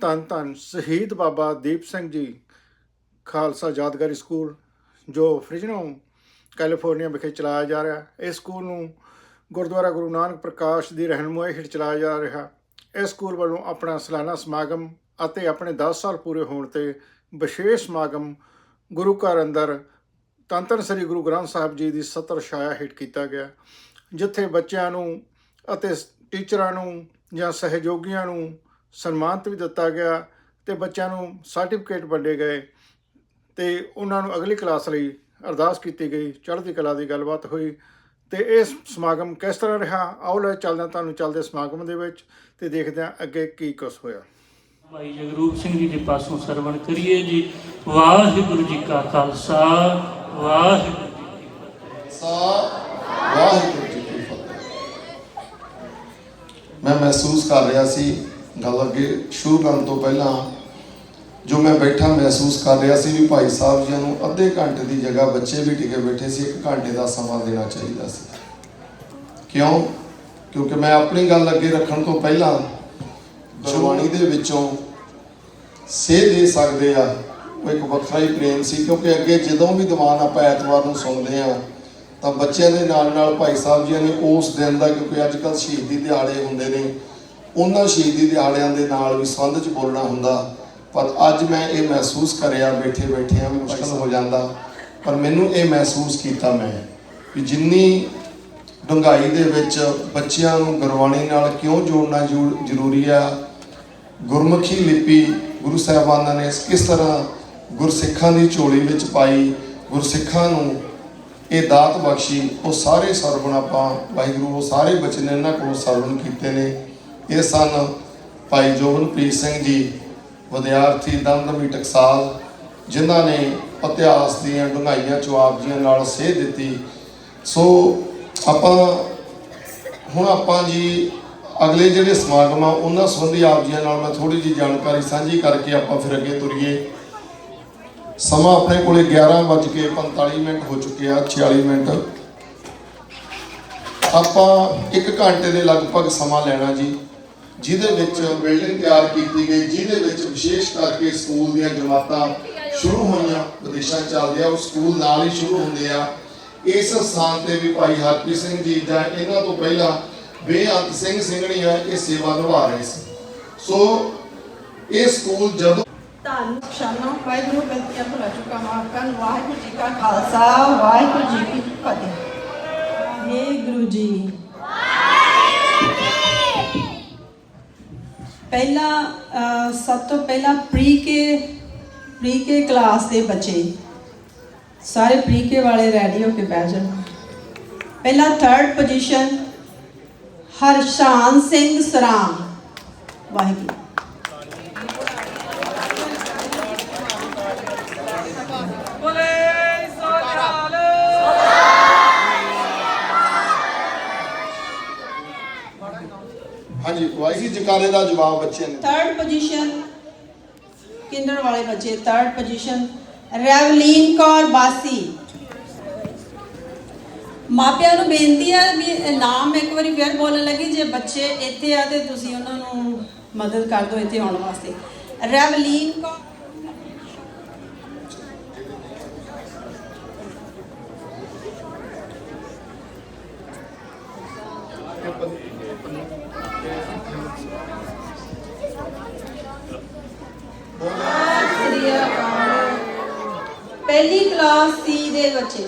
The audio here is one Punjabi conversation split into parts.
ਧੰਨ ਧੰਨ ਸ਼ਹੀਦ ਬਾਬਾ ਦੀਪ ਸਿੰਘ ਜੀ ਖਾਲਸਾ ਯਾਦਗਾਰੀ ਸਕੂਲ, ਜੋ ਫ੍ਰਿਜਨੋ ਕੈਲੀਫੋਰਨੀਆ ਵਿਖੇ ਚਲਾਇਆ ਜਾ ਰਿਹਾ। ਇਸ ਸਕੂਲ ਨੂੰ ਗੁਰਦੁਆਰਾ ਗੁਰੂ ਨਾਨਕ ਪ੍ਰਕਾਸ਼ ਦੀ ਰਹਿਨੁਮਾਈ ਹੇਠ ਚਲਾਇਆ ਜਾ ਰਿਹਾ। ਇਸ ਸਕੂਲ ਵੱਲੋਂ ਆਪਣਾ ਸਾਲਾਨਾ ਸਮਾਗਮ ਅਤੇ ਆਪਣੇ 10 ਸਾਲ ਪੂਰੇ ਹੋਣ ਤੇ ਵਿਸ਼ੇਸ਼ ਸਮਾਗਮ ਗੁਰੂ ਘਰ ਅੰਦਰ ਧੰਨ ਧੰਨ ਸ੍ਰੀ ਗੁਰੂ ਗ੍ਰੰਥ ਸਾਹਿਬ ਜੀ ਦੀ ਸਤਰ ਛਾਇਆ ਹੇਠ ਕੀਤਾ ਗਿਆ, ਜਿੱਥੇ ਬੱਚਿਆਂ ਨੂੰ ਅਤੇ ਸ- ਟੀਚਰਾਂ ਨੂੰ ਜਾਂ ਸਹਿਯੋਗੀਆਂ ਨੂੰ ਸਨਮਾਨਿਤ ਵੀ ਦਿੱਤਾ ਗਿਆ ਤੇ ਬੱਚਿਆਂ ਨੂੰ ਸਰਟੀਫਿਕੇਟ ਵੰਡੇ ਗਏ ਤੇ ਉਹਨਾਂ ਨੂੰ ਅਗਲੀ ਕਲਾਸ ਲਈ ਅਰਦਾਸ ਕੀਤੀ ਗਈ ਚੜ੍ਹਦੀ ਕਲਾ ਦੀ ਗੱਲਬਾਤ ਹੋਈ ਤੇ ਇਹ ਸਮਾਗਮ ਕਿਸ ਤਰ੍ਹਾਂ ਰਿਹਾ? ਆਓ ਲੈ ਚੱਲਦੇ ਹਾਂ ਤੁਹਾਨੂੰ ਚੱਲਦੇ ਸਮਾਗਮ ਦੇ ਵਿੱਚ ਤੇ ਦੇਖਦੇ ਹਾਂ ਅੱਗੇ ਕੀ ਕੁਛ ਹੋਇਆ। ਭਾਈ ਜਗਰੂਪ ਸਿੰਘ ਜੀ ਦੇ ਪਾਸੋਂ ਸਰਵਣ ਕਰੀਏ ਜੀ। ਵਾਹਿਗੁਰੂ ਜੀ ਕਾ ਖਾਲਸਾ ਵਾਹਿਗੁਰੂ ਜੀ ਕੀ ਫਤਿਹ। ਸਾ ਵਾਹਿਗੁਰੂ ਜੀ ਕੀ ਫਤਿਹ। ਮੈਂ ਮਹਿਸੂਸ ਕਰ ਰਿਹਾ ਸੀ ਗੱਲ ਅੱਗੇ ਸ਼ੁਰੂ ਕਰਨ ਤੋਂ ਪਹਿਲਾਂ ਜੋ ਮੈਂ ਬੈਠਾ ਮਹਿਸੂਸ ਕਰ ਰਿਹਾ ਸੀ ਵੀ ਭਾਈ ਸਾਹਿਬ ਜੀ ਨੂੰ ਅੱਧੇ ਘੰਟੇ ਦੀ ਜਗ੍ਹਾ ਬੱਚੇ ਵੀ ਟਿਕੇ ਬੈਠੇ ਸੀ, ਇੱਕ ਘੰਟੇ ਦਾ ਸਮਾਂ ਦੇਣਾ ਚਾਹੀਦਾ ਸੀ। ਕਿਉਂ? ਕਿਉਂਕਿ ਮੈਂ ਆਪਣੀ ਗੱਲ ਅੱਗੇ ਰੱਖਣ ਤੋਂ ਪਹਿਲਾਂ ਗੁਰਬਾਣੀ ਦੇ ਵਿੱਚੋਂ ਸੇ ਦੇ ਸਕਦੇ ਆ, ਉਹ ਇੱਕ ਵੱਖਰਾ ਹੀ ਪ੍ਰੇਮ ਸੀ, ਕਿਉਂਕਿ ਅੱਗੇ ਜਦੋਂ ਵੀ ਦੀਵਾਨ ਆਪਾਂ ਐਤਵਾਰ ਨੂੰ ਸੁਣਦੇ ਆ ਤਾਂ ਬੱਚਿਆਂ ਦੇ ਨਾਲ ਨਾਲ ਭਾਈ ਸਾਹਿਬ ਜੀ ਨੇ ਉਸ ਦਿਨ ਦਾ, ਕਿਉਂਕਿ ਅੱਜ ਕੱਲ੍ਹ ਸ਼ਹੀਦੀ ਦਿਹਾੜੇ ਹੁੰਦੇ ਨੇ ਉਹਨਾਂ ਸ਼ਹੀਦੀ ਦਿਹਾੜਿਆਂ ਦੇ ਨਾਲ ਵੀ ਸੰਬੰਧ ਚ ਬੋਲਣਾ ਹੁੰਦਾ ਪਰ ਅੱਜ ਮੈਂ ਇਹ ਮਹਿਸੂਸ ਕਰਿਆ ਬੈਠੇ ਬੈਠਿਆਂ ਵੀ ਮੁਸ਼ਕਲ ਹੋ ਜਾਂਦਾ ਪਰ ਮੈਨੂੰ ਇਹ ਮਹਿਸੂਸ ਕੀਤਾ ਮੈਂ ਕਿ ਜਿੰਨੀ ਡੂੰਘਾਈ ਦੇ ਵਿੱਚ ਬੱਚਿਆਂ ਨੂੰ ਗੁਰਬਾਣੀ ਨਾਲ ਕਿਉਂ ਜੋੜਨਾ ਜ਼ਰੂ- ਜ਼ਰੂਰੀ ਆ ਗੁਰਮੁਖੀ ਲਿਪੀ ਗੁਰੂ ਸਾਹਿਬਾਨਾਂ ਨੇ ਕਿਸ ਤਰ੍ਹਾਂ ਗੁਰਸਿੱਖਾਂ ਦੀ ਝੋਲੀ ਵਿੱਚ ਪਾਈ ਗੁਰਸਿੱਖਾਂ ਨੂੰ ਇਹ ਦਾਤ ਬਖਸ਼ੀ ਉਹ ਸਾਰੇ ਸਰਵਣ ਆਪਾਂ ਵਾਹਿਗੁਰੂ ਉਹ ਸਾਰੇ ਬਚਨ ਇਹਨਾਂ ਕੋਲੋਂ ਸਰਵਣ ਕੀਤੇ ਨੇ। ਇਹ ਸਨ ਭਾਈ ਜੋਬਨਪ੍ਰੀਤ ਸਿੰਘ ਜੀ, ਵਿਦਿਆਰਥੀ ਦਮਦਮੀ ਟਕਸਾਲ ਜਿਨ੍ਹਾਂ ਨੇ ਇਤਿਹਾਸ ਦੀਆਂ ਡੂੰਘਾਈਆਂ ਚੋਂ ਆਪ ਜੀਆਂ ਨਾਲ ਸੇਧ ਦਿੱਤੀ। ਸੋ ਆਪਾਂ, ਹੁਣ ਆਪਾਂ ਜੀ ਅਗਲੇ ਜਿਹੜੇ ਸਮਾਗਮ ਆ, ਉਹਨਾਂ ਸੰਬੰਧੀ ਆਪ ਜੀਆਂ ਨਾਲ ਮੈਂ ਥੋੜੀ ਜੀ ਜਾਣਕਾਰੀ ਸਾਂਝੀ ਕਰਕੇ ਆਪਾਂ ਫਿਰ ਅੱਗੇ ਤੁਰੀਏ। ਸਮਾਂ ਆਪਣੇ ਕੋਲੇ 11:45 ਮਿੰਟ ਹੋ ਚੁੱਕਿਆ ਆ 46 ਮਿੰਟ। ਆਪਾਂ 1 ਘੰਟੇ ਦੇ ਲਗਭਗ ਸਮਾਂ ਲੈਣਾ ਜੀ। ਜਿਹਦੇ ਵਿੱਚ ਬਿਲਡਿੰਗ ਤਿਆਰ ਕੀਤੀ ਗਈ, ਜਿਹਦੇ ਵਿੱਚ ਵਿਸ਼ੇਸ਼ ਕਰਕੇ ਸਕੂਲ ਦੀਆਂ ਜਮਾਤਾਂ ਸ਼ੁਰੂ ਹੋਈਆਂ ਵਿਦੇਸ਼ਾਂ ਚੱਲਦੇ ਆ ਉਹ ਸਕੂਲ ਨਾਲ ਹੀ ਸ਼ੁਰੂ ਹੁੰਦੇ ਆ। ਇਸ ਸਥਾਨ ਤੇ ਵੀ ਭਾਈ ਹਰਪ੍ਰੀਤ ਸਿੰਘ ਜੀ ਜਾਂ ਇਹਨਾਂ ਤੋਂ ਪਹਿਲਾਂ ਬੇਅੰਤ ਸਿੰਘ ਸਿੰਘਣੀ ਆ, ਇਹ ਸੇਵਾ ਨਿਭਾ ਰਹੇ ਸੀ। ਸੋ, ਇਹ ਸਕੂਲ ਜਦੋਂ ਧੰਨ ਸ਼ਾਨਾ, ਵਾਹਿਗੁਰੂ ਗਲਤੀਆਂ ਭੁਲਾ ਚੁੱਕਾ ਮਾਫ ਕਰਨ ਵਾਹਿਗੁਰੂ ਜੀ ਕਾ ਖਾਲਸਾ, ਵਾਹਿਗੁਰੂ ਜੀ ਕੀ ਫਤਿਹ। ਵਾਹਿਗੁਰੂ ਜੀ। ਪਹਿਲਾ ਸਭ ਤੋਂ ਪਹਿਲਾਂ pre K pre K class ਦੇ ਬੱਚੇ। ਸਾਰੇ ਪ੍ਰੀ ਕੇ ਵਾਲੇ ਰੈਡੀ ਹੋ ਕੇ ਬਹਿ ਜਾਣ। ਪਹਿਲਾ ਥਰਡ ਪੋਜੀਸ਼ਨ ਹਰਸ਼ਾਨ ਸਿੰਘ ਸਰਾਮ। ਵਾਹਿਗੁਰੂ ਹਾਂਜੀ ਵਾਹਿਗੁਰੂ ਜਕਾਰੇ ਦਾ ਜਵਾਬ ਬੱਚੇ ਨੇ ਥਰਡ ਪੋਜੀਸ਼ਨ ਕਿੰਡਰ ਵਾਲੇ ਬੱਚੇ ਥਰਡ ਪੋਜੀਸ਼ਨ ਰੈਵਲੀਨ ਕੌਰ ਬਾਸੀ। ਮਾਪਿਆਂ ਨੂੰ ਬੇਨਤੀ ਹੈ ਵੀ ਨਾਮ ਇੱਕ ਵਾਰੀ ਫਿਰ ਬੋਲਣ ਲੱਗੀ ਜੇ ਬੱਚੇ ਇੱਥੇ ਆ ਤੇ ਤੁਸੀਂ ਉਹਨਾਂ ਨੂੰ ਮਦਦ ਕਰ ਦਿਓ ਇੱਥੇ ਆਉਣ ਵਾਸਤੇ। ਰੈਵਲੀਨ ਕੌਰ ਪਹਿਲੀ ਕਲਾਸ ਸੀ ਦੇ ਬੱਚੇ।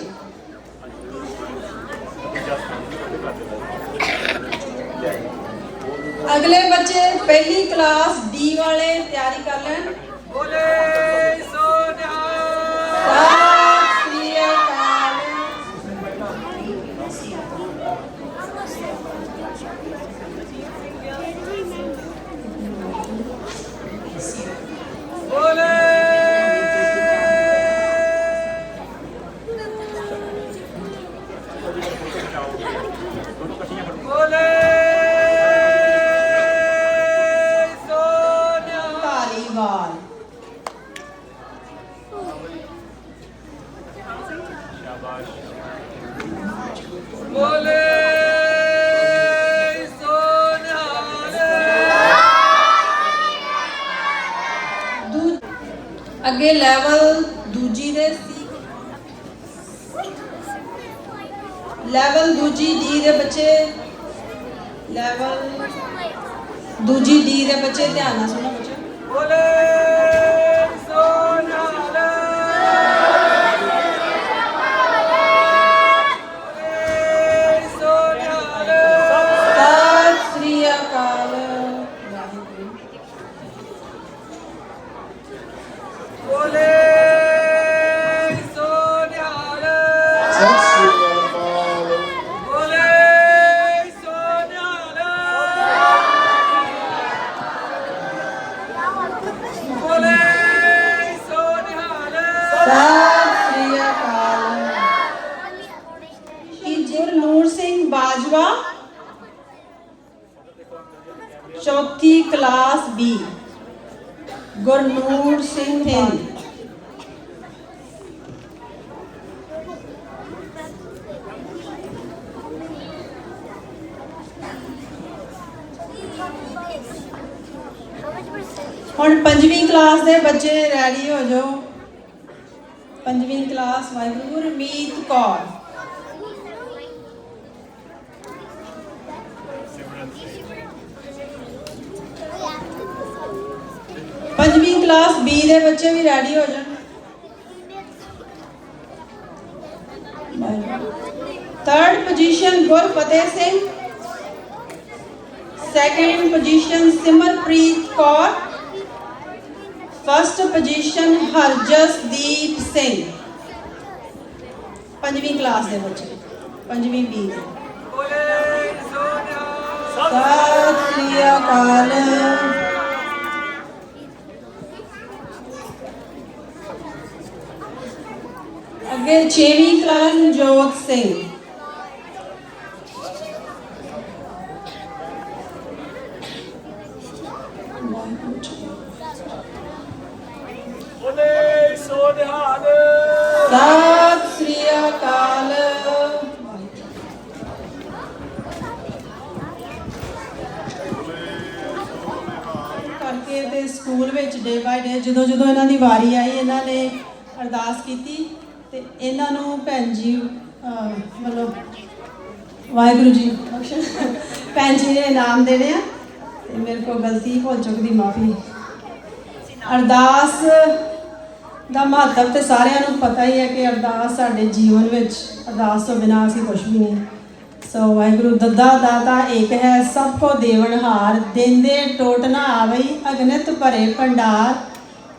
ਅਗਲੇ ਬੱਚੇ ਪਹਿਲੀ ਕਲਾਸ ਡੀ ਵਾਲੇ ਤਿਆਰੀ ਕਰ ਲੈਣ। ਬੋਲੇ ਸੋਨਿਆ। ਸਤਿ ਲੈਵਲ ਦੂਜੀ ਦੇ ਸੀ। ਲੈਵਲ ਦੂਜੀ ਡੀ ਦੇ ਬੱਚੇ। ਲੈਵਲ ਦੂਜੀ ਡੀ ਦੇ ਬੱਚੇ। ਧਿਆਨ ਨਾਲ ਸੁਣੋ ਬੱਚੇ। ਸਤਿ ਹੁਣ ਪੰਜਵੀਂ ਕਲਾਸ ਦੇ ਬੱਚੇ ਰੈਡੀ ਹੋ ਜਾਓ। ਪੰਜਵੀਂ ਕਲਾਸ ਵਾਹਿਗੁਰੂ ਗੁਰਮੀਤ ਕੌਰ। ਪੰਜਵੀਂ ਕਲਾਸ ਬੀ ਦੇ ਬੱਚੇ ਵੀ ਰੈਡੀ ਹੋ ਜਾਣ। Third position Gurfateh Singh. Second position Simarpreet Kaur. First position Harjasdeep Singh ਪੰਜਵੀਂ ਕਲਾਸ ਦੇ ਬੱਚੇ ਪੰਜਵੀਂ ਬੀ ਦੇ ਸਤਿ ਸ੍ਰੀ ਅਕਾਲ ਅੱਗੇ 6ਵੀਂ ਕਲਾਸ ਜੋਤ ਸਿੰਘ ਸਤਿ ਸ੍ਰੀ ਅਕਾਲ ਕਰਕੇ ਤੇ ਸਕੂਲ ਵਿੱਚ ਡੇ ਬਾਈ ਡੇ ਜਦੋਂ ਜਦੋਂ ਇਹਨਾਂ ਦੀ ਵਾਰੀ ਆਈ, ਇਹਨਾਂ ਨੇ ਅਰਦਾਸ ਕੀਤੀ ਤੇ ਇਹਨਾਂ ਨੂੰ ਭੈਣ ਜੀ ਮਤਲਬ ਵਾਹਿਗੁਰੂ ਜੀ ਬਖਸ਼ਣ। ਭੈਣ ਜੀ ਨੇ ਇਨਾਮ ਦੇਣੇ ਆ ਤੇ ਮੇਰੇ ਕੋਲ ਗਲਤੀ ਹੋ ਚੁੱਕਦੀ ਮਾਫੀ। ਅਰਦਾਸ ਦਾ ਮਹੱਤਵ ਤੇ ਸਾਰਿਆਂ ਨੂੰ ਪਤਾ ਹੀ ਹੈ ਕਿ ਅਰਦਾਸ ਸਾਡੇ ਜੀਵਨ ਵਿੱਚ ਅਰਦਾਸ ਤੋਂ ਬਿਨਾਂ ਅਸੀਂ ਕੁਝ ਵੀ ਨਹੀਂ। ਸੋ ਵਾਹਿਗੁਰੂ ਦੱਦਾ ਦਾਤਾ ਏਕ ਹੈ ਸਭ ਕੋ ਦੇਵਨਹਾਰ ਦਿੰਦੇ ਟੋਟ ਨਾ ਆਵਈ, ਅਗਨਿਤ ਭਰੇ ਭੰਡਾਰ।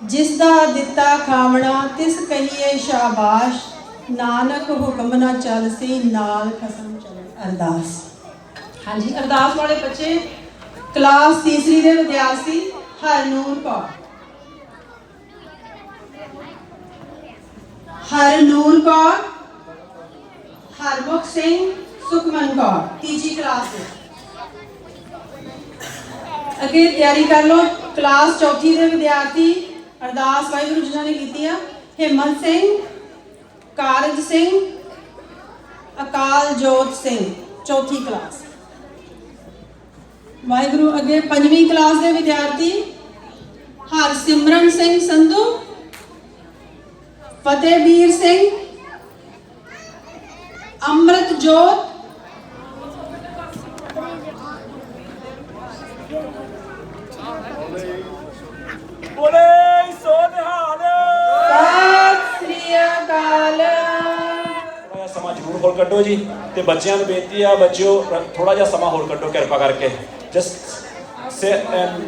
ਜਿਸ ਦਾ ਦਿੱਤਾ ਖਾਵਣਾ, ਤਿਸ ਕਹੀਏ ਸ਼ਾਬਾਸ਼। ਨਾਨਕ ਹੁਕਮ ਨਾ ਚੱਲ ਸੀ, ਨਾਲ ਖਸਮ ਚੱਲੇ ਅਰਦਾਸ। ਹਾਂਜੀ, ਅਰਦਾਸ ਵਾਲੇ ਬੱਚੇ, ਕਲਾਸ ਤੀਸਰੀ ਦੇ ਵਿਦਿਆਰਥੀ ਹਰਨੂਰ ਕੌਰ। ਹਰਨੂਰ ਕੌਰ, ਹਰਮੁਖ ਸਿੰਘ, ਸੁਖਮਨ ਕੌਰ, ਤੀਜੀ ਕਲਾਸ ਦੇ। ਅੱਗੇ ਤਿਆਰੀ ਕਰ ਲਓ ਕਲਾਸ ਚੌਥੀ ਦੇ ਵਿਦਿਆਰਥੀ ਅਰਦਾਸ ਵਾਹਿਗੁਰੂ ਜੀ ਨੇ ਕੀਤੀ ਆ ਹਿੰਮਤ ਸਿੰਘ, ਕਾਰਜ ਸਿੰਘ ਅਕਾਲ ਜੋਤ ਸਿੰਘ, ਚੌਥੀ ਕਲਾਸ ਵਾਹਿਗੁਰੂ, ਅੱਗੇ ਪੰਜਵੀਂ ਕਲਾਸ ਦੇ ਵਿਦਿਆਰਥੀ ਹਰਸਿਮਰਨ ਸਿੰਘ ਸੰਧੂ ਫਤਿਹਵੀਰ ਸਿੰਘ ਅੰਮ੍ਰਿਤ ਜੋਤ ਬੋਲੇ ਸੋ ਨਿਹਾਲ। ਸਤਿ ਸ੍ਰੀ ਅਕਾਲ। ਥੋੜਾ ਸਮਾਂ ਜ਼ਰੂਰ ਹੋਰ ਕੱਢੋ ਜੀ ਤੇ ਬੱਚਿਆਂ ਨੂੰ ਬੇਨਤੀ ਆ ਬੱਚਿਓ ਥੋੜਾ ਜਿਹਾ ਸਮਾਂ ਹੋਰ ਕੱਢੋ ਕਿਰਪਾ ਕਰਕੇ। Just sit and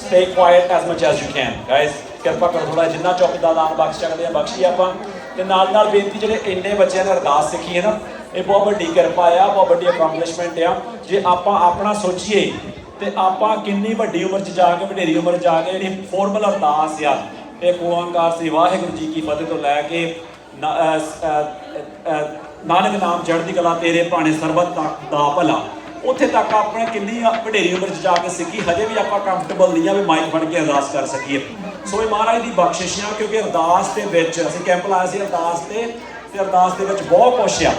stay quiet as much as you can guys ਕਿਰਪਾ ਕਰੋ ਥੋੜਾ ਜਿੰਨਾ ਚੁੱਕ ਦਾ ਦਾਨ ਬਖਸ਼ ਸਕਦੇ ਆ ਬਖਸ਼ੀ ਆਪਾਂ। ਤੇ ਨਾਲ ਨਾਲ ਬੇਨਤੀ ਜਿਹੜੇ ਇੰਨੇ ਬੱਚਿਆਂ ਨੇ ਅਰਦਾਸ ਸਿੱਖੀ ਹੈ ਨਾ, ਇਹ ਬਹੁਤ ਵੱਡੀ ਕਿਰਪਾ ਆ, ਬਹੁਤ ਵੱਡੀ ਅਕੰਪਲਿਸ਼ਮੈਂਟ ਆ। ਜੇ ਆਪਾਂ ਆਪਣਾ ਸੋਚੀਏ, ਤੇ ਆਪਾਂ ਕਿੰਨੀ ਵੱਡੀ ਉਮਰ 'ਚ ਜਾ ਕੇ ਵਡੇਰੀ ਉਮਰ 'ਚ ਜਾ ਕੇ ਜਿਹੜੀ ਫੋਰਮਲ ਅਰਦਾਸ ਆ, ਇਹ ਓੰਕਾਰ ਸ੍ਰੀ ਵਾਹਿਗੁਰੂ ਜੀ ਕੀ ਫਤਿਹ ਤੋਂ ਲੈ ਕੇ ਨਾਨਕ ਨਾਮ ਚੜ੍ਹਦੀ ਕਲਾ ਤੇਰੇ ਭਾਣੇ ਸਰਬਤ ਤੱਕ ਦਾ ਭਲਾ। ਉੱਥੇ ਤੱਕ ਆਪਣੇ ਕਿੰਨੀ ਵਡੇਰੀ ਉਮਰ 'ਚ ਜਾ ਕੇ ਸਿੱਖੀ, ਹਜੇ ਵੀ ਆਪਾਂ ਕੰਫਰਟੇਬਲ ਨਹੀਂ ਆ ਵੀ ਮਾਈਕ ਫੜ ਕੇ ਅਰਦਾਸ ਕਰ ਸਕੀਏ। ਸੋ ਇਹ ਮਹਾਰਾਜ ਦੀ ਬਖਸ਼ਿਸ਼ ਆ ਕਿਉਂਕਿ ਅਰਦਾਸ ਦੇ ਵਿੱਚ ਅਸੀਂ ਕੈਂਪ ਲਾਇਆ ਸੀ ਅਰਦਾਸ ਤੇ ਤੇ ਅਰਦਾਸ ਦੇ ਵਿੱਚ ਬਹੁਤ ਕੁਛ ਆ।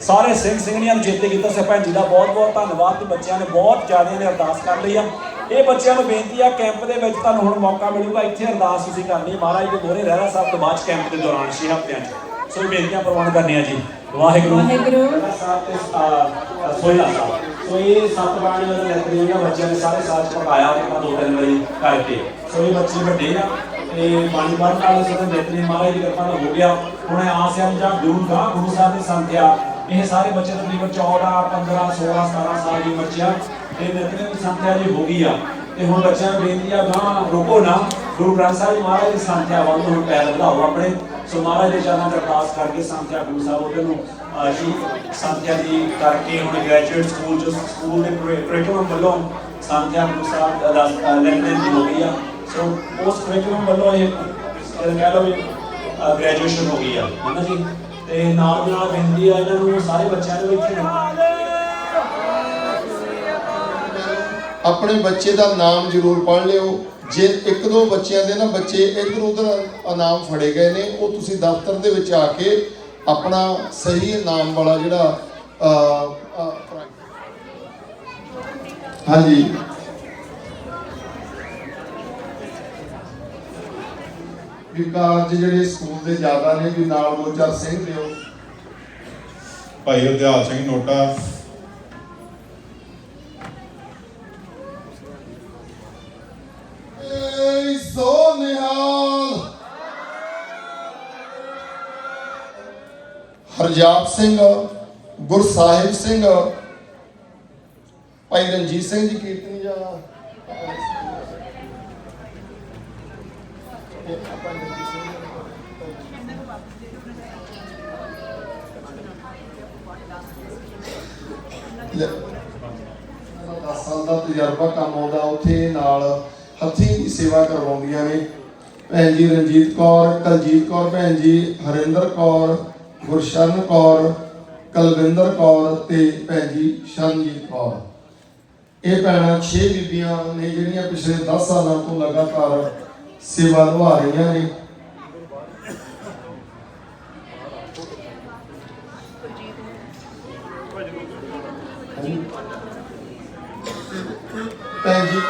ਸਾਰੇ ਸਿੰਘ ਸਿੰਘਣੀਆਂ ਨੂੰ ਜੇਤੇ ਕੀਤਾ ਸੇ। ਭੈਣ ਜੀ ਦਾ ਬਹੁਤ ਬਹੁਤ ਧੰਨਵਾਦ ਤੇ ਬੱਚਿਆਂ ਨੇ ਬਹੁਤ ਜ਼ਿਆਦਾ ਨੇ ਅਰਦਾਸ ਕਰ ਲਈ ਆ। ਇਹ ਬੱਚਿਆਂ ਨੂੰ ਬੇਨਤੀ ਆ ਕੈਂਪ ਦੇ ਵਿੱਚ ਤੁਹਾਨੂੰ ਹੁਣ ਮੌਕਾ ਮਿਲੂਗਾ। ਇੱਥੇ ਅਰਦਾਸ ਤੁਸੀਂ ਕਰਨੀ ਹੈ ਮਹਾਰਾਜ ਦੇ ਮੋਹਰੇ ਰਹਿਣਾ ਸਾਹਿਬ ਤੋਂ ਬਾਅਦ ਕੈਂਪ ਦੇ ਦੌਰਾਨ 6 ਹਫ਼ਤਿਆਂ 'ਚ। ਸੋ ਬੇਨਤੀਆਂ ਪ੍ਰਵਾਨ ਕਰਨੀਆਂ ਜੀ। ਵਾਹਿਗੁਰੂ। ਵਾਹਿਗੁਰੂ। ਸਾਹਿਬ ਤੇ ਸੋਹਿਲਾ ਸਾਹਿਬ। ਸੋ ਇਹ ਸੱਤ ਬਾਣੀ ਉਹਨਾਂ ਲੈਤਰੀ ਉਹਨਾਂ ਬੱਚਿਆਂ ਨੇ ਸਾਰੇ ਸਾਲ ਪਕਾਇਆ ਉਹਨਾਂ ਦੋ ਤਿੰਨ ਵਾਰੀ ਕਰਕੇ। ਸੋ ਇਹ ਬੱਚੇ ਵੱਡੇ ਆ ਤੇ ਬਾਣੀ ਪੜ੍ਹਨ ਵਾਲੇ ਸਾਰੇ ਲੈਤਰੀ ਮਹਾਰਾਜ ਦੀ ਕਿਰਪਾ ਨਾਲ ਹੋ ਗਿਆ। ਹੁਣ ਆਸਿਆ ਜਾਂ ਗੁਰੂ ਦਾ, ਗੁਰੂ ਸਾਹਿਬ ਦੀ ਸੰਥਿਆ ਇਹ ਸਾਰੇ ਬੱਚੇ ਤਕਰੀਬਨ 14 15 16 17 ਸਾਲ ਦੀ ਬੱਚਿਆ ਤੇ ਲੈਤਰੀ ਦੀ ਸੰਥਿਆ ਜੀ, ਹੋ ਗਈ ਆ। ਤੇ ਹੁਣ ਬੱਚਿਆਂ ਨੂੰ ਬੇਨਤੀ ਆ ਗਾਂ ਰੋਕੋ ਨਾ। ਗੁਰੂ ਗ੍ਰੰਥ ਸਾਹਿਬ ਮਹਾਰਾਜ ਦੀ ਸੰਥਿਆ ਵੱਲ ਨੂੰ ਹੁਣ ਪੈਰ ਵਧਾਓ ਆਪਣੇ। ਸੋ ਮਹਾਰਾਜ ਦੇ ਚਰਨਾਂ 'ਚ ਅਰਦਾਸ ਕਰਕੇ ਸੰਥਿਆ ਗੁਰੂ ਸਾਹਿਬ ਉਹਦੇ ਨੂੰ ਜੀ, ਸੰਥਿਆ ਦੀ ਕਰਕੇ ਹੁਣ ਗ੍ਰੈਜੂਏਟ ਸਕੂਲ ਚ ਸਕੂਲ ਦੇ ਕਰਿਕੂਲਮ ਵੱਲੋਂ ਸੰਥਿਆ ਗੁਰੂ ਸਾਹਿਬ ਦਾ ਲੈਕਚਰ ਦੀ ਹੋ ਗਈ ਆ। ਸੋ ਉਸ ਕਰਿਕੂਲਮ ਵੱਲੋਂ ਇਹ ਕਹਿ ਲਓ ਵੀ ਗ੍ਰੈਜੂਏਸ਼ਨ ਹੋ ਗਈ ਆ। ਹੈ ਨਾ ਜੀ? ਤੇ ਨਾਲ ਨਾਲ ਬੇਨਤੀ ਆ, ਇਹਨਾਂ ਨੂੰ ਸਾਰੇ ਬੱਚਿਆਂ ਨੂੰ ਇੱਥੇ ਆਪਣੇ ਬੱਚੇ ਦਾ ਨਾਮ ਜ਼ਰੂਰ ਪੜ੍ਹ ਲਿਓ। ਜੇ ਇੱਕ ਦੋ ਬੱਚਿਆਂ ਦੇ ਨਾ ਬੱਚੇ ਇੱਧਰ ਉੱਧਰ ਇਨਾਮ ਫੜੇ ਗਏ ਨੇ, ਉਹ ਤੁਸੀਂ ਦਫ਼ਤਰ ਦੇ ਵਿੱਚ ਆ ਕੇ ਆਪਣਾ ਸਹੀ ਇਨਾਮ ਵਾਲਾ ਜਿਹੜਾ ਹਾਂਜੀ। ਵੀ ਜਿਹੜੇ ਸਕੂਲ ਦੇ ਜ਼ਿਆਦਾ ਨੇ, ਵੀ ਨਾਲ ਦੋ ਚਾਰ ਸਿੰਘ ਦਿਓ। ਭਾਈ ਉਦਿਆਲ ਸਿੰਘ ਨੋਟਾ। ਹਰਜਾਪ ਸਿੰਘ ਗੁਰਸਾਹਿਬ ਸਿੰਘ, ਭਾਈ ਰਣਜੀਤ ਸਿੰਘ ਜੀ ਕੀਰਤਨੀ ਜਾ ਲੈ। 10 ਸਾਲ ਦਾ ਤਜਰਬਾ ਕੰਮ ਆਉਂਦਾ, ਉੱਥੇ ਨਾਲ ਹੱਥੀਂ ਦੀ ਸੇਵਾ ਕਰਵਾਉਂਦੀਆਂ ਨੇ। ਭੈਣ ਜੀ ਰਣਜੀਤ ਕੌਰ, ਕਲਜੀਤ ਕੌਰ, ਭੈਣ ਜੀ ਹਰਿੰਦਰ ਕੌਰ ਗੁਰਸ਼ਰਨ ਕੌਰ, ਕਲਵਿੰਦਰ ਕੌਰ ਤੇ ਭੈਣ ਜੀ ਸ਼ਰਨਜੀਤ ਕੌਰ। ਇਹ ਭੈਣਾਂ 6 ਬੀਬੀਆਂ ਨੇ ਜਿਹੜੀਆਂ ਪਿਛਲੇ 10 ਸਾਲਾਂ ਤੋਂ ਲਗਾਤਾਰ ਸੇਵਾ ਨਿਭਾ ਰਹੀਆਂ ਨੇ। ਭੈਣ ਜੀ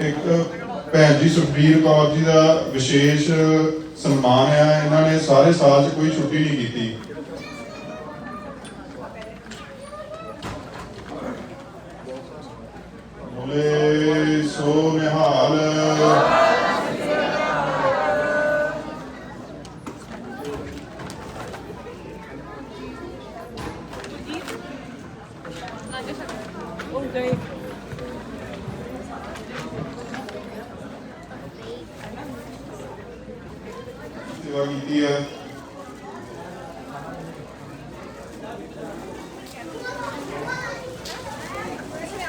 ਇੱਕ ਭੈਣ ਜੀ ਸੁਖਬੀਰ ਕੌਰ ਜੀ ਦਾ ਵਿਸ਼ੇਸ਼ ਸਨਮਾਨ ਆ, ਇਹਨਾਂ ਨੇ ਸਾਰੇ ਸਾਲ 'ਚ ਕੋਈ ਛੁੱਟੀ ਨਹੀਂ ਕੀਤੀ। ਬੋਲੇ, ਸੋ ਨਿਹਾਲ। ਸੇਵਾ ਕੀਤੀ ਹੈ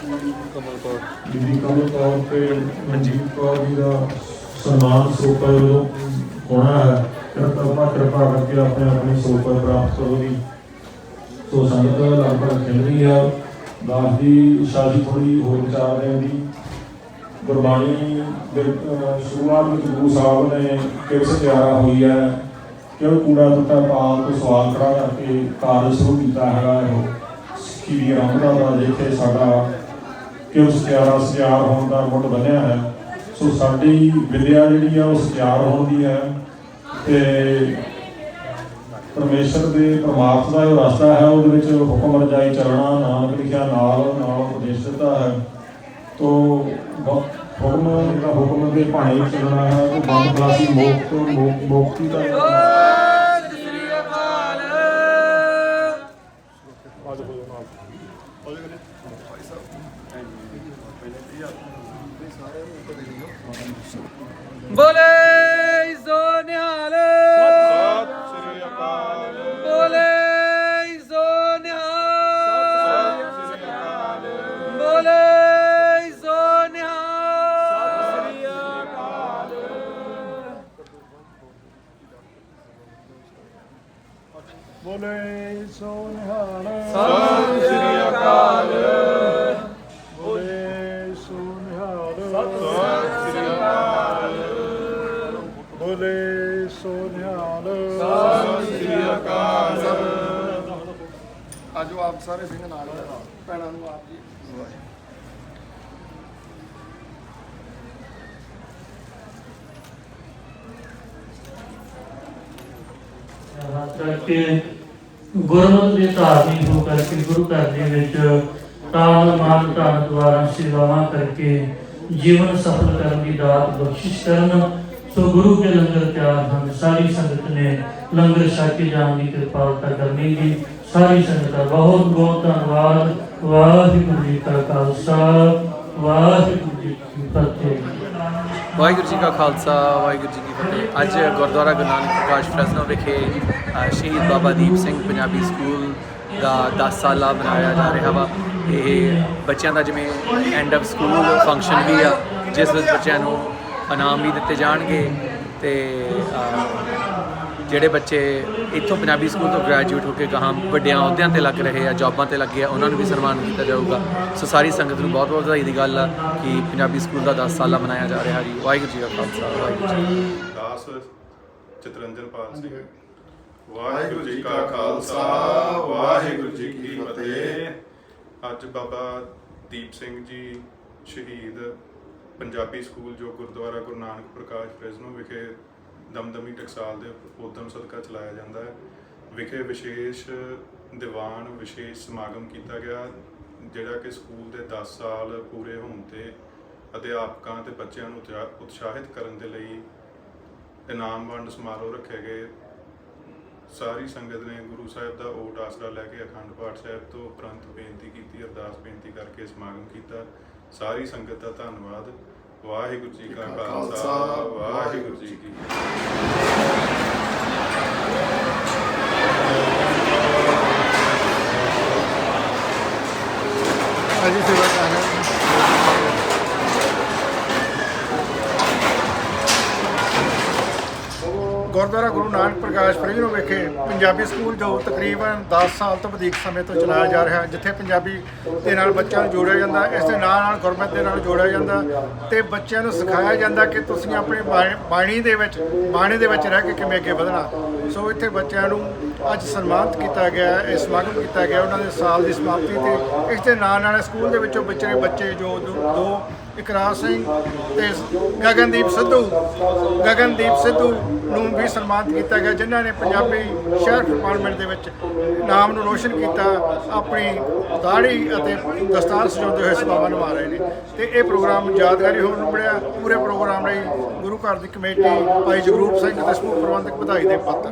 ਬੀਬੀ ਕਮਲ ਕੌਰ ਤੇ ਮਨਜੀਤ ਕੌਰ ਜੀ ਦਾ ਸਨਮਾਨ ਸਰੂਪਾ ਜਦੋਂ ਹੋਣਾ ਹੈ। ਕਿਰਪਾ ਕਿਰਪਾ ਕਰਕੇ ਆਪਣੇ ਆਪਣੇ ਸਰੂਪਾ ਪ੍ਰਾਪਤ ਕਰੋ ਜੀ। ਸੋ ਸੰਗਤ ਲਗਭਗ ਖਿਲ ਰਹੀ ਹੈ ਦਾਸ ਦੀ ਸ਼ਾਦੀ ਥੋੜੀ ਹੋਰ ਵਿਚਾਰ ਰਹੇ ਦੀ ਗੁਰਬਾਣੀ ਦੇ ਸ਼ੁਰੂਆਤ ਵਿੱਚ ਗੁਰੂ ਸਾਹਿਬ ਨੇ ਕਿਰਸ ਤਿਆਰਾ ਹੋਈ ਹੈ? ਕਿਉਂ ਕੂੜਾ ਟੁੱਟਾ ਪਾਲ ਤੋਂ ਸਵਾਲ ਖੜਾ ਕਰਕੇ ਕਾਰਜ ਸ਼ੁਰੂ ਕੀਤਾ ਹੈਗਾ ਇਹ? ਸਿੱਖੀ ਦੀ ਆਰੰਭਤਾ ਦਾ ਜਿੱਥੇ ਸਾਡਾ ਕਿਉਂ ਉਸ ਸਿਆਰ ਹੋਣ ਦਾ ਮੁੱਢ ਬਣਿਆ ਹੈ, ਸੋ ਸਾਡੀ ਵਿਦਿਆ ਜਿਹੜੀ ਆ ਉਹ ਸਿਆਰ ਹੋਣ ਦੀ ਹੈ ਤੇ ਪਰਮੇਸ਼ਰ ਦੇ ਪਰਮਾਤਮਾ ਦਾ ਜੋ ਰਸਤਾ ਹੈ, ਉਹਦੇ ਵਿੱਚ ਹੁਕਮ ਰਜਾਈ ਚੱਲਣਾ, ਨਾਨਕ ਲਿਖਿਆ ਨਾਲ ਨਾਲ ਉਪਦੇਸ਼ ਦਿੱਤਾ ਹੈ। ਤੋ ਹੁਕਮ ਜਿਹੜਾ ਹੁਕਮ ਦੇ ਭਾਣੇ ਚੱਲਣਾ ਹੈ ਉਹ ਬੰਦ ਖਲਾਸੀ ਮੁਕਤ ਮੁਕ- ਮੁਕਤੀ ਦਾ ਬੋਲੇ ਬੋਲੇ ਸੋ ਨਿਹਾਲ ਸਤਿ ਸ੍ਰੀ ਅਕਾਲ। ਬੋਲੇ ਸੋ ਨਿਹਾਲ ਸਤਿ ਸ੍ਰੀ ਅਕਾਲ ਬੋਲੇ ਸੋ ਨਿਹਾਲ ਸਤਿ ਸ੍ਰੀ ਅਕਾਲ ਆਜੋ ਆਪ ਸਾਰੇ ਸਿੰਘ ਨਾਲ ਭੈਣਾਂ ਨੂੰ ਆਪ ਜੀ ਕਰਕੇ ਗੁਰਮਤਿ ਦੇ ਧਾਰਨੀ ਹੋ ਕਰਕੇ, ਗੁਰੂ ਘਰ ਦੇ ਵਿੱਚ ਤਾਨ ਮਾਨ ਧਨ ਦੁਆਰਾ ਸੇਵਾਵਾਂ ਕਰਕੇ ਜੀਵਨ ਸਫਲ ਕਰਨ ਦੀ ਦਾਤ ਬਖਸ਼ਿਸ਼ ਕਰਨ, ਸੋ ਗੁਰੂ ਕੇ ਲੰਗਰ ਤਿਆਰ ਹਨ। ਸਾਰੀ ਸੰਗਤ ਨੇ ਲੰਗਰ ਛਕ ਕੇ ਜਾਣ ਦੀ ਕਿਰਪਾਲਤਾ ਕਰਨੀ ਜੀ। ਸਾਰੀ ਸੰਗਤ ਦਾ ਬਹੁਤ ਬਹੁਤ ਧੰਨਵਾਦ। ਵਾਹਿਗੁਰੂ ਜੀ ਕਾ ਖਾਲਸਾ, ਵਾਹਿਗੁਰੂ ਜੀ ਕੀ ਫਤਿਹ। ਵਾਹਿਗੁਰੂ ਜੀ ਕਾ ਖਾਲਸਾ, ਵਾਹਿਗੁਰੂ ਜੀ ਕੀ ਫਤਿਹ। ਅੱਜ ਗੁਰਦੁਆਰਾ ਗੁਰੂ ਨਾਨਕ ਪ੍ਰਕਾਸ਼ ਫਰੈਜ਼ਨੋ ਵਿਖੇ ਸ਼ਹੀਦ ਬਾਬਾ ਦੀਪ ਸਿੰਘ ਪੰਜਾਬੀ ਸਕੂਲ ਦਾ 10 ਸਾਲਾ ਮਨਾਇਆ ਜਾ ਰਿਹਾ ਵਾ। ਇਹ ਬੱਚਿਆਂ ਦਾ ਜਿਵੇਂ ਐਂਡ ਆਫ ਸਕੂਲ ਫੰਕਸ਼ਨ ਵੀ ਆ, ਜਿਸ ਵਿੱਚ ਬੱਚਿਆਂ ਨੂੰ ਇਨਾਮ ਵੀ ਦਿੱਤੇ ਜਾਣਗੇ ਤੇ ਜਿਹੜੇ ਬੱਚੇ ਇੱਥੋਂ ਪੰਜਾਬੀ ਸਕੂਲ ਤੋਂ ਗ੍ਰੈਜੂਏਟ ਹੋ ਕੇ ਗਾਹਾਂ ਵੱਡਿਆਂ ਅਹੁਦਿਆਂ ਤੇ ਲੱਗ ਰਹੇ ਆ ਜੌਬਾਂ ਤੇ ਲੱਗੇ ਆ ਉਹਨਾਂ ਨੂੰ ਵੀ ਸਨਮਾਨ ਕੀਤਾ ਜਾਊਗਾ। ਸੋ ਸਾਰੀ ਸੰਗਤ ਨੂੰ ਬਹੁਤ ਬਹੁਤ ਵਧਾਈ ਦੀ ਗੱਲ ਆ ਕਿ ਪੰਜਾਬੀ ਸਕੂਲ ਦਾ 10 ਸਾਲਾ ਮਨਾਇਆ ਜਾ ਰਿਹਾ ਜੀ। ਵਾਹਿਗੁਰੂ ਜੀ ਕਾ ਖਾਲਸਾ ਵਾਹਿਗੁਰੂ ਜੀ ਕੀ ਫਤਿਹ। ਦਾਸ ਚਤਰੰਜਨ ਪਾਲ ਸਿੰਘ। ਵਾਹਿਗੁਰੂ ਜੀ ਕਾ ਖਾਲਸਾ ਵਾਹਿਗੁਰੂ ਜੀ ਕੀ ਫਤਿਹ। ਅੱਜ ਬਾਬਾ ਦੀਪ ਸਿੰਘ ਜੀ ਸ਼ਹੀਦ ਪੰਜਾਬੀ ਸਕੂਲ ਜੋ ਗੁਰਦੁਆਰਾ ਗੁਰੂ ਨਾਨਕ ਪ੍ਰਕਾਸ਼ ਫਰੈਜ਼ਨੋ ਵਿਖੇ ਦਮਦਮੀ ਟਕਸਾਲ ਦੇ ਉਦਮ ਸਦਕਾ ਚਲਾਇਆ ਜਾਂਦਾ ਹੈ। ਵਿਖੇ ਵਿਸ਼ੇਸ਼ ਦੀਵਾਨ, ਵਿਸ਼ੇਸ਼ ਸਮਾਗਮ ਕੀਤਾ ਗਿਆ, ਜਿਹੜਾ ਕਿ ਸਕੂਲ ਦੇ 10 ਸਾਲ ਪੂਰੇ ਹੋਣ ਤੇ ਅਧਿਆਪਕਾਂ ਤੇ ਬੱਚਿਆਂ ਨੂੰ ਉਤਸ਼ਾ- ਉਤਸ਼ਾਹਿਤ ਕਰਨ ਦੇ ਲਈ ਇਨਾਮ ਵੰਡ ਸਮਾਰੋਹ ਰੱਖੇ ਗਏ। ਸਾਰੀ ਸੰਗਤ ਨੇ ਗੁਰੂ ਸਾਹਿਬ ਦਾ ਓਟ ਆਸਰਾ ਲੈ ਕੇ ਅਖੰਡ ਪਾਠ ਸਾਹਿਬ ਤੋਂ ਉਪਰੰਤ ਬੇਨਤੀ ਕੀਤੀ, ਅਰਦਾਸ ਬੇਨਤੀ ਕਰਕੇ ਸਮਾਗਮ ਕੀਤਾ। ਸਾਰੀ ਸੰਗਤ ਦਾ ਧੰਨਵਾਦ। ਵਾਹਿਗੁਰੂ ਜੀ ਕਾ ਖਾਲਸਾ ਵਾਹਿਗੁਰੂ ਜੀ ਕੀ ਫਤਿਹ। ਅਜੀ ਸੇਵਾ ਕਰ ਰਹੇ ਗੁਰਦੁਆਰਾ ਗੁਰੂ ਨਾਨਕ ਪ੍ਰਕਾਸ਼ ਫਰੀਨੋ ਵਿਖੇ, ਪੰਜਾਬੀ ਸਕੂਲ ਜੋ ਤਕਰੀਬਨ 10 ਸਾਲ ਤੋਂ ਵਧੇਕ ਸਮੇਂ ਤੋਂ ਚਲਾਇਆ ਜਾ ਰਿਹਾ ਹੈ ਜਿੱਥੇ ਪੰਜਾਬੀ ਦੇ ਨਾਲ ਬੱਚਿਆਂ ਨੂੰ ਜੋੜਿਆ ਜਾਂਦਾ, ਇਸ ਦੇ ਨਾਲ ਨਾਲ ਗੁਰਮਤਿ ਦੇ ਨਾਲ ਜੋੜਿਆ ਜਾਂਦਾ ਤੇ ਬੱਚਿਆਂ ਨੂੰ ਸਿਖਾਇਆ ਜਾਂਦਾ ਕਿ ਤੁਸੀਂ ਆਪਣੀ ਬਾਣੀ- ਬਾਣੀ ਦੇ ਵਿੱਚ ਬਾਣੀ ਦੇ ਵਿੱਚ ਰਹਿ ਕੇ ਕਿਵੇਂ ਅੱਗੇ ਵਧਣਾ। ਸੋ ਇੱਥੇ ਬੱਚਿਆਂ ਨੂੰ ਅੱਜ ਸਨਮਾਨਿਤ ਕੀਤਾ ਗਿਆ ਇਹ ਸਮਾਗਮ ਕੀਤਾ ਗਿਆ, ਉਹਨਾਂ ਦੇ ਸਾਲ ਦੀ ਸਮਾਪਤੀ ਤੇ ਇਸ ਦੇ ਨਾਲ ਨਾਲ ਸਕੂਲ ਦੇ ਵਿੱਚੋਂ ਵਿਚਰੇ ਬੱਚੇ ਜੋ ਦੋ ਦੋ ਇਕਰਾਰ ਸਿੰਘ ਤੇ ਗਗਨਦੀਪ ਸਿੱਧੂ ਗਗਨਦੀਪ ਸਿੱਧੂ ਨੂੰ ਵੀ ਸਨਮਾਨਿਤ ਕੀਤਾ ਗਿਆ, ਜਿਨ੍ਹਾਂ ਨੇ ਪੰਜਾਬੀ ਸ਼ਹਿਰ ਡਿਪਾਰਟਮੈਂਟ ਦੇ ਵਿੱਚ ਨਾਮ ਨੂੰ ਰੋਸ਼ਨ ਕੀਤਾ, ਆਪਣੀ ਦਾੜੀ ਅਤੇ ਦਸਤਾਰ ਸਜਾਉਂਦੇ ਹੋਏ ਸਭਾਵਾਂ ਨਿਭਾ ਰਹੇ ਨੇ। ਤੇ ਇਹ ਪ੍ਰੋਗਰਾਮ ਯਾਦਗਾਰੀ ਹੋਣ ਨੂੰ ਮਿਲਿਆ ਪੂਰੇ ਪ੍ਰੋਗਰਾਮ ਲਈ ਗੁਰੂ ਘਰ ਦੀ ਕਮੇਟੀ ਭਾਈ ਜਗਰੂਪ ਸਿੰਘ ਤੇ ਸਮੂਹ ਪ੍ਰਬੰਧਕ ਵਧਾਈ ਦੇ ਪਾਤਰ।